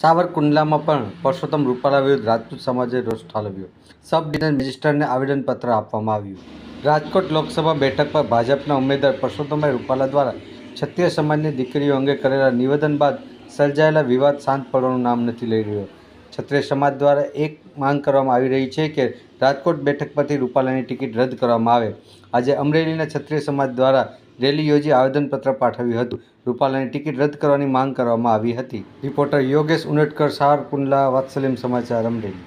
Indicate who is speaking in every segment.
Speaker 1: સાવરકુંડલામાં પણ પરસોત્તમ રૂપાલા વિરુદ્ધ રાજપૂત સમાજે રોષ ઠાલવ્યો. સબ ડિવિઝન મેજિસ્ટ્રેટને આવેદનપત્ર આપવામાં આવ્યું. રાજકોટ લોકસભા બેઠક પર ભાજપના ઉમેદવાર પરસોત્તમભાઈ રૂપાલા દ્વારા ક્ષત્રિય સમાજની દીકરીઓ અંગે કરેલા નિવેદન બાદ સર્જાયેલા વિવાદ શાંત પડવાનું નામ નથી લઈ રહ્યો. ક્ષત્રિય સમાજ દ્વારા એક માંગ કરવામાં આવી રહી છે કે રાજકોટ બેઠક પરથી રૂપાલાની ટિકિટ રદ કરવામાં આવે. આજે અમરેલીના ક્ષત્રિય સમાજ દ્વારા રેલી યોજી આવેદનપત્ર પાઠવ્યું હતું. રૂપાલાની ટિકિટ રદ કરવાની માંગ કરવામાં આવી હતી. રિપોર્ટર યોગેશ ઉનટકર સાવરકુંડલા વાત્સલ્યમ સમાચાર, અમરેલી.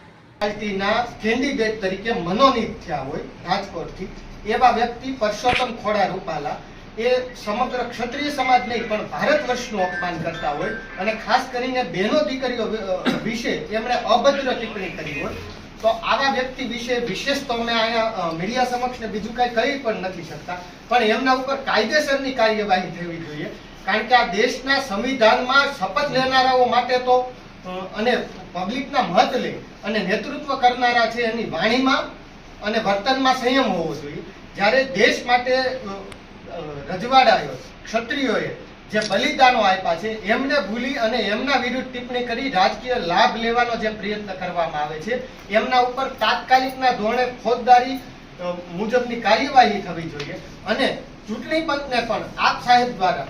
Speaker 2: કેન્ડિડેટ તરીકે મનોનીત થયા હોય રાજકોટથી. એવા વ્યક્તિ પરસોત્તમ ખોડા રૂપાલા એ સમગ્ર ક્ષત્રિય સમાજ નહીં, પણ ભારત વર્ષનું અપમાન કરતા હોય અને ખાસ કરીને બહેનો દીકરીઓ વિશે એમણે અભદ્ર ટિપ્પણી કરી હોય, તો આવા વ્યક્તિ વિશે વિશેષ તો અમે અહીંયા મીડિયા સમક્ષ ને બીજું કાંઈ કહી પણ નથી શકતા. પણ એમના ઉપર કાયદેસરની કાર્યવાહી થવી જોઈએ, કારણ કે આ દેશના સંવિધાનમાં શપથ લેનારાઓ માટે તો અને પબ્લિકના મત લે અને નેતૃત્વ કરનારા છે એની વાણીમાં અને વર્તનમાં સંયમ હોવો જોઈએ. જ્યારે દેશ માટે રજવાડાઓ ક્ષત્રિયોએ જે બલિદાનો આપ્યા છે, એમને ભૂલી અને એમના વિરુદ્ધ ટિપ્પણી કરી રાજકીય લાભ લેવાનો જે પ્રયત્ન કરવામાં આવે છે, એમના ઉપર તાત્કાલિકના ધોરણે ફોજદારી મુજબની કાર્યવાહી થવી જોઈએ અને ચૂંટણી પંચને પણ આપ સાહેબ દ્વારા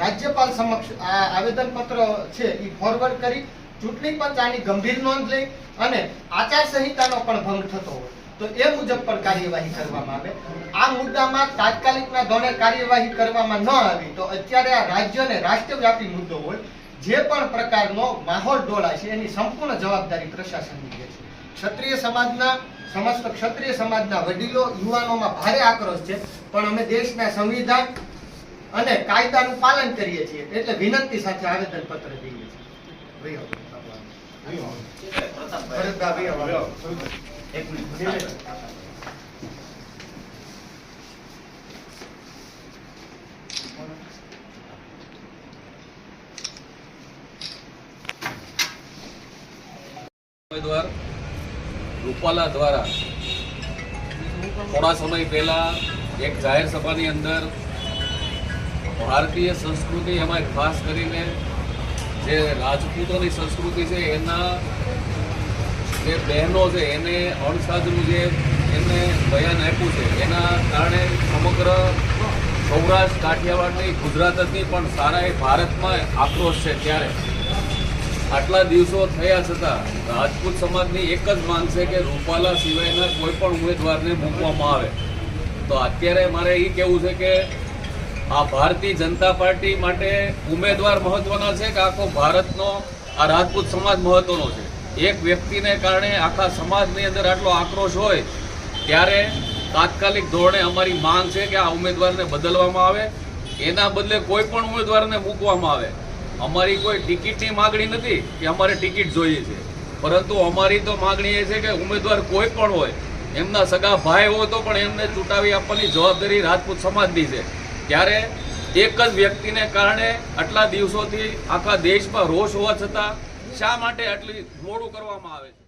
Speaker 2: રાજ્યપાલ સમક્ષ આ આવેદનપત્ર છે એ ફોરવર્ડ કરી, ચૂંટણી પંચ આની ગંભીર નોંધ લઈ અને આચાર સંહિતાનો પણ ભંગ થતો હોય. તો એ મુજબ પણ કાર્યવાહી કરવામાં આવે. આ મુદ્દામાં તાત્કાલિકના ધોરણે કાર્યવાહી કરવામાં ન આવી તો અત્યારે આ રાજ્ય અને રાષ્ટ્રવ્યાપી મુદ્દો હોય જે પણ પ્રકારનો માહોલ ડોળાશે છે એની સંપૂર્ણ જવાબદારી પ્રશાસનની છે. ક્ષત્રિય સમાજના સમસ્ત ક્ષત્રિય સમાજના વડીલો યુવાનોમાં ભારે આક્રોશ છે પણ અમે દેશના સંવિધાન અને કાયદાનું પાલન કરીએ છીએ એટલે વિનંતી સાથે આવેદન પત્ર દઈએ છીએ.
Speaker 3: રૂપાલા દ્વારા થોડા સમય પહેલા એક જાહેર સભાની અંદર ભારતીય સંસ્કૃતિ એમાં ખાસ કરીને જે રાજપૂતોની સંસ્કૃતિ છે એના જે બહેનો છે, એને અણસાધનું જે એમને બયાન આપ્યું છે, એના કારણે સમગ્ર સૌરાષ્ટ્ર, કાઠિયાવાડની, ગુજરાત જ નહીં, પણ સારા એ ભારતમાં આક્રોશ છે ત્યારે. આટલા દિવસો થયા છતાં, રાજપૂત સમાજની એક જ માંગ છે કે રૂપાલા સિવાયના કોઈ પણ ઉમેદવારને મૂકવામાં આવે. તો અત્યારે મારે એ કહેવું છે કે આ ભારતીય જનતા પાર્ટી માટે ઉમેદવાર મહત્વના છે કે આખો ભારતનો, આ રાજપૂત સમાજ મહત્વનો છે? એક વ્યક્તિને કારણે આખા સમાજની અંદર આટલો આક્રોશ હોય, ત્યારે તાત્કાલિક ધોરણે અમારી માંગ છે કે આ ઉમેદવારને બદલવામાં આવે. એના બદલે કોઈ પણ ઉમેદવારને મૂકવામાં આવે. અમારી કોઈ ટિકિટની માગણી નથી કે અમારે ટિકિટ જોઈએ છે. પરંતુ અમારી તો માગણી એ છે કે ઉમેદવાર કોઈ પણ હોય, એમના સગા ભાઈ હોય તો પણ એમને ચૂંટાવી આપવાની જવાબદારી રાજપૂત સમાજની છે. ત્યારે એક જ વ્યક્તિને કારણે આટલા દિવસોથી આખા દેશમાં રોષ હોવા છતાં શા માટે આટલી મોડું કરવામાં આવે છે?